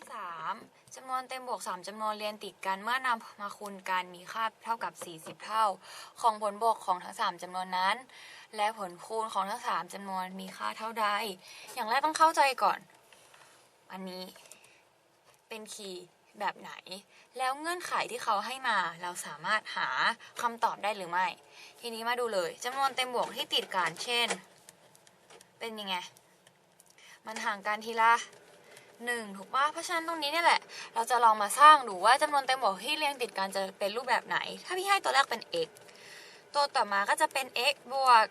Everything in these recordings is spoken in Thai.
ที่สามจำนวนเต็มบวก 3จำนวนเรียนติดกันเมื่อนำมาคูณกันมีค่าเท่ากับ 40 เท่า ของผลบวกของทั้ง 3จำนวนนั้น และผลคูณของทั้ง 3จำนวนมีค่าเท่าใด อย่างแรกต้องเข้าใจก่อน อันนี้เป็นคีย์แบบไหน แล้วเงื่อนไขที่เขาให้มาเราสามารถหาคำตอบได้หรือไม่ ทีนี้มาดูเลยจำนวนเต็มบวกที่ติดกันเช่น เป็นยังไง มันห่างกันทีละ หนึ่งถูกปะเพราะฉะนั้นตรงนี้เนี่ยแหละ เราจะลองมาสร้างดูว่าจำนวนเต็มบวกที่เรียงติดกันจะเป็นรูปแบบไหน ถ้าพี่ให้ตัวแรกเป็น x ตัวต่อมาก็จะเป็น x บวก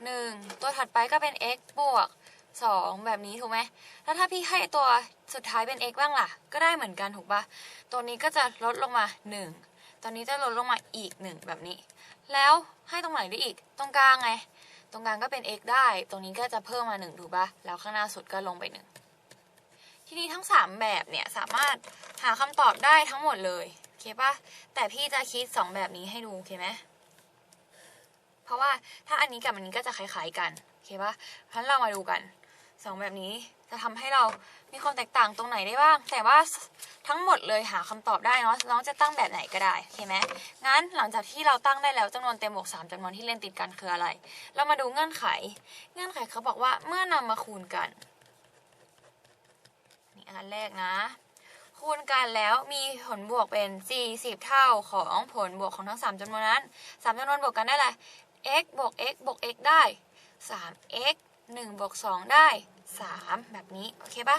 1 ตัวถัดไปก็เป็น x บวก 2 แบบนี้ถูกไหมแล้วถ้าพี่ให้ตัวสุดท้ายเป็น x บ้างล่ะ ก็ได้เหมือนกันถูกปะตัวนี้ก็จะลดลงมา 1ตัวนี้จะลดลงมาอีก 1 แบบนี้ แล้วให้ตรงไหนได้อีก ตรงกลางไง ตรงกลางก็เป็น x ได้ ตรงนี้ก็จะเพิ่มมา 1 ถูกปะแล้วข้างหน้าสุดก็ลงไป 1 ทีนี้ทั้ง 3 แบบเนี่ยสามารถหาคำตอบได้ทั้งหมดเลยโอเคปะแต่พี่จะคิด 2 แบบนี้ให้ดูโอเคไหมเพราะว่าถ้าอันนี้กับอันนี้ก็จะคล้ายๆกันโอเคปะเพราะฉะนั้นเรามาดูกัน 2 แบบนี้จะทำให้เรามีความแตกต่างตรงไหนได้บ้าง แต่ว่าทั้งหมดเลยหาคำตอบได้เนาะน้องจะตั้งแบบไหนก็ได้โอเคไหมงั้นหลังจากที่เราตั้งได้แล้วจำนวนเต็มบวก3จำนวนที่เล่นติดกันคืออะไร เรามาดูเงื่อนไข เงื่อนไขเขาบอกว่าเมื่อนำมาคูณกัน นี่อันแรกนะ คูณกันแล้วมีผลบวกเป็น 40 เท่าของผลบวกของทั้ง 3จำนวนนั้น 3จำนวนบวกกันได้แหละ x บวก x บวก x ได้ 3x 1บวก2ได้ 3 แบบนี้ โอเคปะ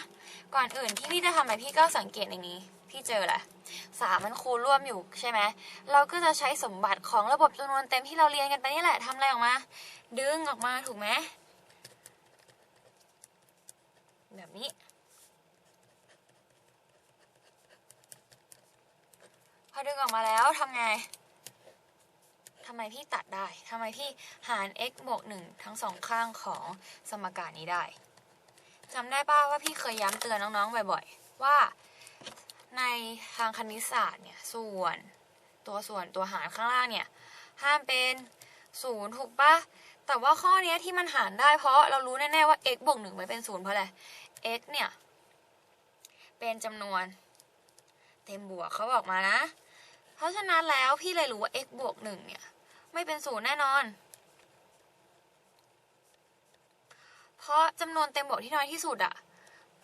ก่อนอื่นที่พี่จะทำอะไรพี่ก็สังเกตอย่างนี้ พี่เจอแหละสามมันคูณร่วมอยู่ใช่ไหม เราก็จะใช้สมบัติของระบบจำนวนเต็มที่เราเรียนกันไปนี่แหละทำอะไรออกมา ดึงออกมาถูกไหมแบบนี้ พอดึงออกมาแล้วทำไงทำไมพี่ตัดได้ทำไมพี่หาร x บวก1ทั้งสองข้างของสมการนี้ได้จำได้ป่าว่าพี่เคยย้ำเตือนน้องๆบ่อยๆ ว่าในทางคณิตศาสตร์เนี่ยส่วนตัวส่วนตัวหารข้างล่างเนี่ยห้ามเป็นศูนย์ถูกปะแต่ว่าข้อนี้ที่มันหารได้เพราะเรารู้แน่ๆว่า x บวกหนึ่งไม่เป็นศูนย์เพราะอะไร x เนี่ย เป็นจำนวน เต็มบวกเขาบอกมานะ เพราะฉะนั้นแล้วพี่เลยรู้ว่า x บวกหนึ่งเนี่ย ไม่เป็นศูนย์แน่นอน เพราะจำนวนเต็มบวกที่น้อยที่สุดอะ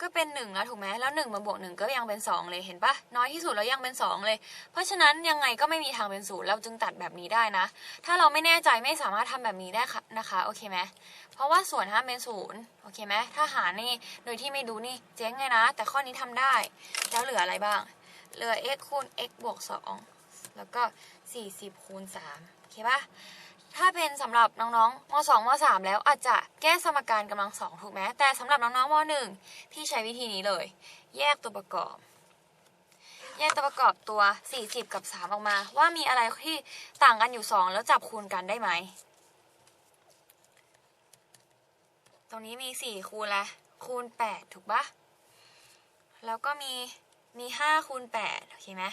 ก็เป็นหนึ่งแล้วถูกไหมแล้วหนึ่งมาบวกหนึ่งก็ยังเป็นสองเลยเห็นปะน้อยที่สุดแล้วยังเป็นสองเลย เพราะฉะนั้นยังไงก็ไม่มีทางเป็นศูนย์เราจึงตัดแบบนี้ได้นะ ถ้าเราไม่แน่ใจไม่สามารถทำแบบนี้ได้ค่ะนะคะโอเคไหมเพราะว่าส่วนห้ามเป็นศูนย์โอเคไหมถ้าหารนี่โดยที่ไม่ดูนี่เจ๊งไงนะ แต่ข้อนี้ทำได้ แล้วเหลืออะไรบ้าง เหลือ x คูณ x บวก2 แล้วก็ 40คูณ3โอเคปะถ้าเป็นสำหรับน้องๆม2ม3แล้วอาจจะแก้สมการกำลังสองถูกไหมแต่สำหรับน้องๆม1พี่ใช้วิธีนี้เลย แยกตัวประกอบ แยกตัวประกอบตัว 40 กับ 3 ออกมา ว่ามีอะไรที่ต่างกันอยู่ 2 แล้วจับคูณกันได้ไหม ตรงนี้มี 4 คูณละคูณ 8 ถูกปะแล้วก็มีมีห้าคูณแปดโอเคไหม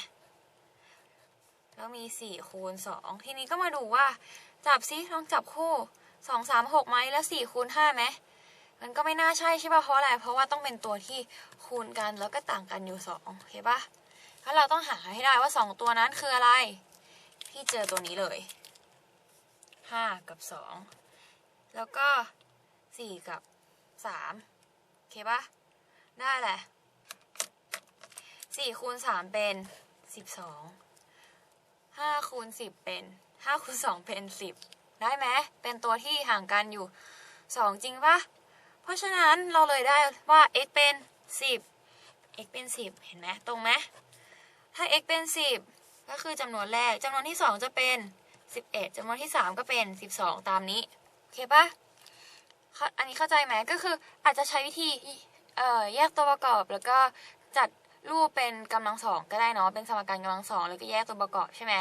แล้วมีสี่คูณสองทีนี้ก็มาดูว่า จับซิลองจับคู่สองสามหกไหมแล้วสี่คูณห้าไหมมันก็ไม่น่าใช่ใช่ป่ะเพราะอะไรเพราะว่าต้องเป็นตัวที่คูณกันแล้วก็ต่างกันอยู่สองโอเคป่ะแล้วเราต้องหาให้ได้ว่าสองตัวนั้นคืออะไรพี่เจอตัวนี้เลยห้ากับสองแล้วก็สี่กับสามโอเคป่ะได้แหละสี่คูณสามเป็นสิ บสองห้าคูณสิบเป็นห้าคูณสองเป็นสิบได้ไหมเป็นตัวที่ห่างกันอยู่สองจริงปะเพราะฉะนั้นเราเลยได้ว่า x เป็นสิบ x เป็นสิบเห็นไหมตรงไหมถ้า x เป็นสิบก็คือจำนวนแรกจำนวนที่สองจะเป็นสิบเอ็ดจำนวนที่สามก็เป็นสิบสองตามนี้โอเคปะอันนี้เข้าใจไหมก็คืออาจจะใช้วิธีแยกตัวประกอบแล้วก็จัด รูปเป็นกำลังสองก็ได้เนาะเป็นสมการกำลังสองแล้วก็แยกตัวประกอบใช่ไหม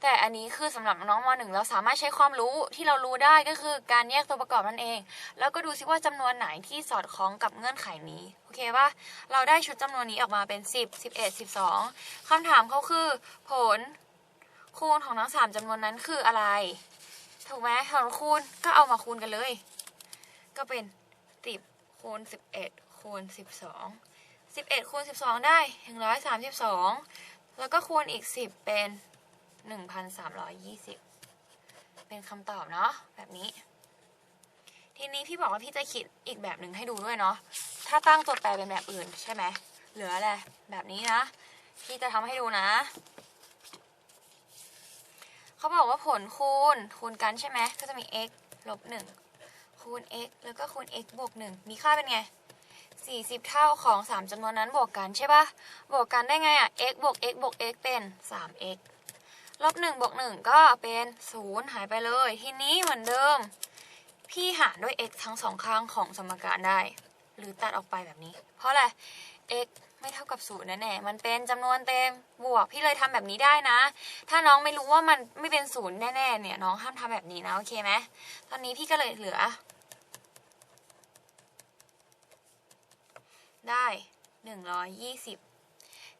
แต่อันนี้คือสำหรับน้องมหนึ่งเราสามารถใช้ความรู้ที่เรารู้ได้ก็คือการแยกตัวประกอบนั่นเอง แล้วก็ดูซิว่าจำนวนไหนที่สอดคล้องกับเงื่อนไขนี้โอเคปะเราได้ชุดจำนวนนี้ออกมาเป็น 10 11 12คำถามเขาคือ ผลคูณของทั้งสามจำนวนนั้นคืออะไร ถูกไหมผลคูณก็เอามาคูณกันเลย ก็เป็น 10คูณ11คูณ12 สิบเอ็ดคูณสิบสองได้หนึ่งร้อยสามสิบสองแล้วก็คูณอีกสิบเป็นหนึ่งพันสามร้อยยี่สิบเป็นคำตอบเนาะแบบนี้ ทีนี้พี่บอกว่าพี่จะคิดอีกแบบหนึ่งให้ดูด้วยเนาะถ้าตั้งตัวแปรเป็นแบบอื่นใช่ไหมเหลืออะไรแบบนี้นะ พี่จะทำให้ดูนะเขาบอกว่าผลคูณคูณกันใช่ไหมก็จะมี x ลบหนึ่งคูณ x แล้วก็คูณ x บวกหนึ่งมีค่าเป็นไง 40 เท่าของ 3จำนวนนั้นบวกกันใช่ปะบวกกันได้ไงอะ x บวก x บวก x เป็น 3x ลบ1บวก1ก็เป็น 0 หายไปเลย ทีนี้เหมือนเดิม พี่หารด้วย x ทั้งสองข้างของสมการได้ หรือตัดออกไปแบบนี้ เพราะอะไร x ไม่เท่ากับ0แน่ๆมันเป็นจำนวนเต็มบวกพี่เลยทำแบบนี้ได้นะ ถ้าน้องไม่รู้ว่ามันไม่เป็นศูนย์แน่ๆเนี่ยน้องห้ามทำแบบนี้นะโอเคไหมตอนนี้พี่ก็เลยเหลือ ได้หนึ่งร้อยยี่สิบ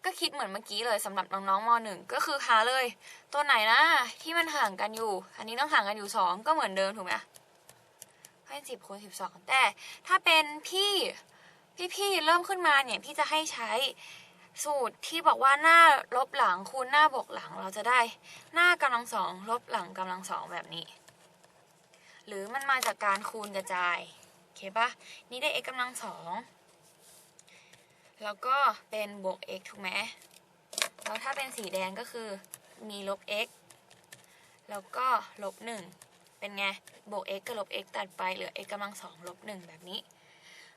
ก็คิดเหมือนเมื่อกี้เลยสำหรับน้องๆมหนึ่งก็คือหาเลย ตัวไหนนะที่มันห่างกันอยู่ อันนี้ต้องห่างกันอยู่สองก็เหมือนเดิมถูกไหมให้สิบคูณสิบสองแต่ถ้าเป็นพี่พี่ๆเริ่มขึ้นมาเนี่ยพี่จะให้ใช้สูตรที่บอกว่าหน้าลบหลังคูณหน้าบวกหลังเราจะได้ หน้ากำลังสองลบหลังกำลังสองแบบนี้ หรือมันมาจากการคูณกระจายโอเคปะนี่ได้ x กำลังสอง แล้วก็เป็นบวก x ถูกไหมแล้วถ้าเป็นสีแดงก็คือมีลบ x แล้วก็ลบหนึ่งเป็นไง บวก x กับลบ x ตัดไปเหลือ x กำลังสองลบหนึ่งแบบนี้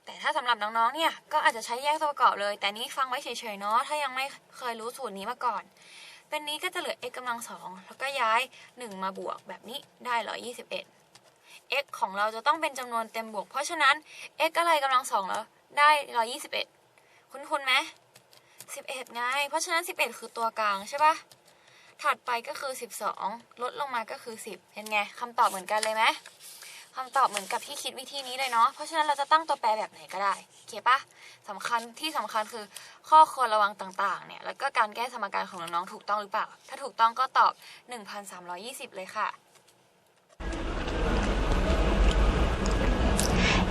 แต่ถ้าสำหรับน้องๆ เนี่ย ก็อาจจะใช้แยกตัวประกอบเลย แต่นี้ฟังไว้เฉยๆ เนาะ ถ้ายังไม่เคยรู้สูตรนี้มาก่อน เป็นนี้ก็จะเหลือ x กำลังสองแล้วก็ย้าย 1 มาบวกแบบนี้ได้121 x ของเราจะต้องเป็นจำนวนเต็มบวก เพราะฉะนั้น x อะไรกำลังสองแล้วได้121 คุ้นๆไหม11ไง เพราะฉะนั้น11คือตัวกลางใช่ปะถัดไปก็คือ12ลดลงมาก็คือ10เห็นไงคำตอบเหมือนกันเลยไหมคำตอบเหมือนกับที่คิดวิธีนี้เลยเนาะ เพราะฉะนั้นเราจะตั้งตัวแปรแบบไหนก็ได้โอเคปะสำคัญที่สำคัญคือข้อควรระวังต่างๆ เนี่ย แล้วก็การแก้สมการของน้องๆถูกต้องหรือเปล่า ถ้าถูกต้องก็ตอบ 1,320 เลยค่ะ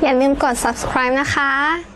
อย่าลืมกด subscribe นะคะ